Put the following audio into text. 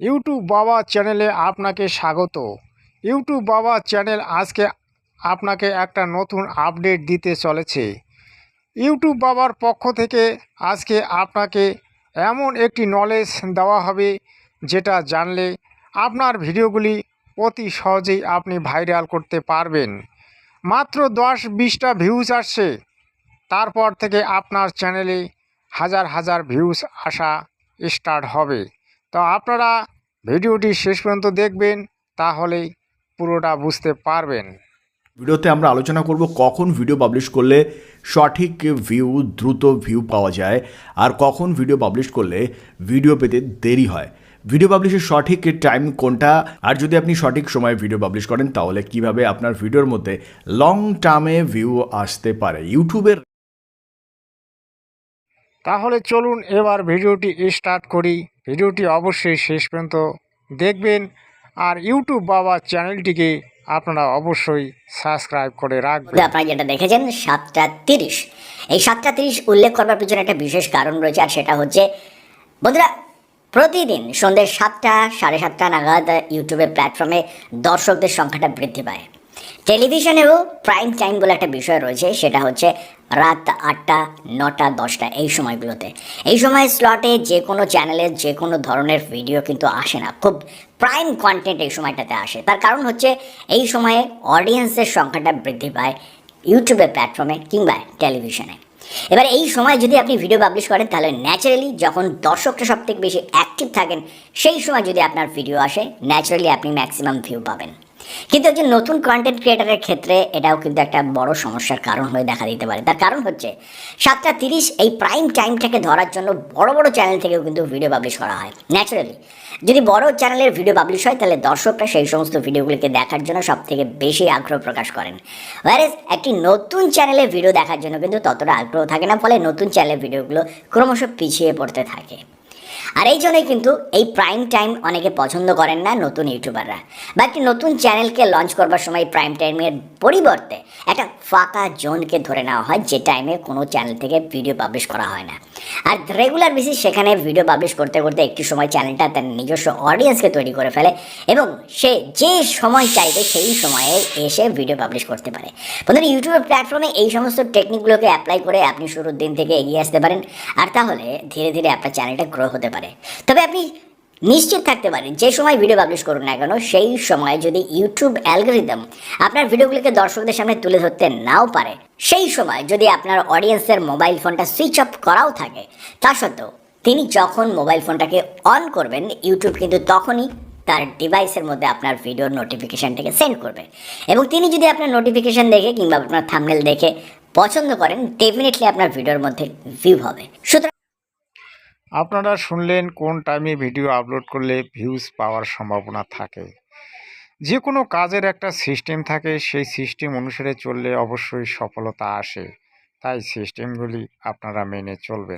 YouTube বাবা চ্যানেলে আপনাকে স্বাগত। ইউটিউব বাবা চ্যানেল আজকে আপনাকে একটা নতুন আপডেট দিতে চলেছে। ইউটিউব বাবার পক্ষ থেকে আজকে আপনাকে এমন একটি নলেজ দেওয়া হবে যেটা জানলে আপনার ভিডিওগুলি অতি সহজেই আপনি ভাইরাল করতে পারবেন। মাত্র দশ বিশটা ভিউজ আসছে। তারপর থেকে আপনার চ্যানেলে হাজার হাজার ভিউজ আসা স্টার্ট হবে। তো আপনারা ভিডিওটি শেষ পর্যন্ত দেখবেন, তাহলেই পুরোটা বুঝতে পারবেন। ভিডিওতে আমরা আলোচনা করব কখন ভিডিও পাবলিশ করলে সঠিক ভিউ দ্রুত ভিউ পাওয়া যায় আর কখন ভিডিও পাবলিশ করলে ভিডিও পেতে দেরি হয়। ভিডিও পাবলিশের সঠিক টাইম কোনটা? আর যদি আপনি সঠিক সময়ে ভিডিও পাবলিশ করেন, তাহলে কীভাবে আপনার ভিডিওর মধ্যে লং টার্মে ভিউ আসতে পারে? ইউটিউবের তাহলে চলুন এবার ভিডিওটি স্টার্ট করি। ভিডিওটি অবশ্যই শেষ পর্যন্ত দেখবেন আর ইউটিউব বাবা চ্যানেলটিকে আপনারা অবশ্যই সাবস্ক্রাইব করে রাখবেন। আপনারা যেটা দেখেছেন, সাতটা তিরিশ। এই সাতটা তিরিশ উল্লেখ করবার পিছনে একটা বিশেষ কারণ রয়েছে, আর সেটা হচ্ছে, বন্ধুরা, প্রতিদিন সন্ধ্যে সাতটা, সাড়ে সাতটা নাগাদ ইউটিউবের প্ল্যাটফর্মে দর্শকদের সংখ্যাটা বৃদ্ধি পায়। টেলিভিশনেও প্রাইম টাইম বলে একটা বিষয় রয়েছে, সেটা হচ্ছে রাত আটটা, নটা, দশটা এই সময়গুলোতে। এই সময় স্লটে যে কোনো চ্যানেলের যে কোনো ধরনের ভিডিও কিন্তু আসে না। খুব প্রাইম কন্টেন্ট এই সময়টাতে আসে। তার কারণ হচ্ছে এই সময়ে অডিয়েন্সের সংখ্যাটা বৃদ্ধি পায় ইউটিউবের প্ল্যাটফর্মে কিংবা টেলিভিশনে এবার এই সময় যদি আপনি ভিডিও পাবলিশ করেন, তাহলে ন্যাচারালি যখন দর্শকরা সব থেকে বেশি অ্যাক্টিভ থাকেন, সেই সময় যদি আপনার ভিডিও আসে ন্যাচারালি আপনি ম্যাক্সিমাম ভিউ পাবেন। কিন্তু একজন নতুন কন্টেন্ট ক্রিয়েটারের ক্ষেত্রে এটাও কিন্তু একটা বড় সমস্যার কারণ হয়ে দেখা দিতে পারে। তার কারণ হচ্ছে, সাতটা তিরিশ এই প্রাইম টাইমটাকে ধরার জন্য বড় বড় চ্যানেল থেকেও কিন্তু ভিডিও পাবলিশ করা হয়। ন্যাচারালি যদি বড় চ্যানেলের ভিডিও পাবলিশ হয়, তাহলে দর্শকরা সেই সমস্ত ভিডিওগুলিকে দেখার জন্য সব থেকে বেশি আগ্রহ প্রকাশ করেন। ওয়ারেস একটি নতুন চ্যানেলের ভিডিও দেখার জন্য কিন্তু ততটা আগ্রহ থাকে না, ফলে নতুন চ্যানেলের ভিডিওগুলো ক্রমশ পিছিয়ে পড়তে থাকে। আর এই জন্যই কিন্তু এই প্রাইম টাইম অনেকে পছন্দ করেন না নতুন ইউটিউবাররা। বা একটি নতুন চ্যানেলকে লঞ্চ করবার সময় প্রাইম টাইমের পরিবর্তে একটা ফাঁকা জোনকে ধরে নেওয়া হয়, যে টাইমে কোনো চ্যানেল থেকে ভিডিও পাবলিশ করা হয় না। আর রেগুলার বেসিস সেখানে ভিডিও পাবলিশ করতে করতে একটি সময় চ্যানেলটা তার নিজস্ব অডিয়েন্সকে তৈরি করে ফেলে এবং সে যে সময় চাইবে সেই সময়ে এসে ভিডিও পাবলিশ করতে পারে। বন্ধুরা, ইউটিউবের প্ল্যাটফর্মে এই সমস্ত টেকনিকগুলোকে অ্যাপ্লাই করে আপনি শুরুর দিন থেকে এগিয়ে আসতে পারেন। আর তাহলে ধীরে ধীরে আপনার চ্যানেলটা গ্রো হতে পারে। তবে আপনি নিশ্চিত থাকতে পারেন, যে সময় ভিডিও পাবলিশ করুন না কেন, সেই সময় যদি ইউটিউব অ্যালগোরিদম আপনার ভিডিওগুলিকে দর্শকদের সামনে তুলে ধরতে নাও পারে, সেই সময় যদি আপনার অডিয়েন্সের মোবাইল ফোনটা সুইচ অফ করাও থাকে, তা সত্ত্বেও তিনি যখন মোবাইল ফোনটাকে অন করবেন ইউটিউব কিন্তু তখনই তার ডিভাইসের মধ্যে আপনার ভিডিওর নোটিফিকেশানটাকে সেন্ড করবে। এবং তিনি যদি আপনার নোটিফিকেশান দেখে কিংবা আপনার থামনেল দেখে পছন্দ করেন ডেফিনেটলি আপনার ভিডিওর মধ্যে ভিউ হবে। সুতরাং আপনারা শুনলেন কোন টাইমে ভিডিও আপলোড করলে ভিউজ পাওয়ার সম্ভাবনা থাকে। যে কোনো কাজের একটা সিস্টেম থাকে, সেই সিস্টেম অনুসারে চললে অবশ্যই সফলতা আসে। তাই সিস্টেমগুলি আপনারা মেনে চলবেন।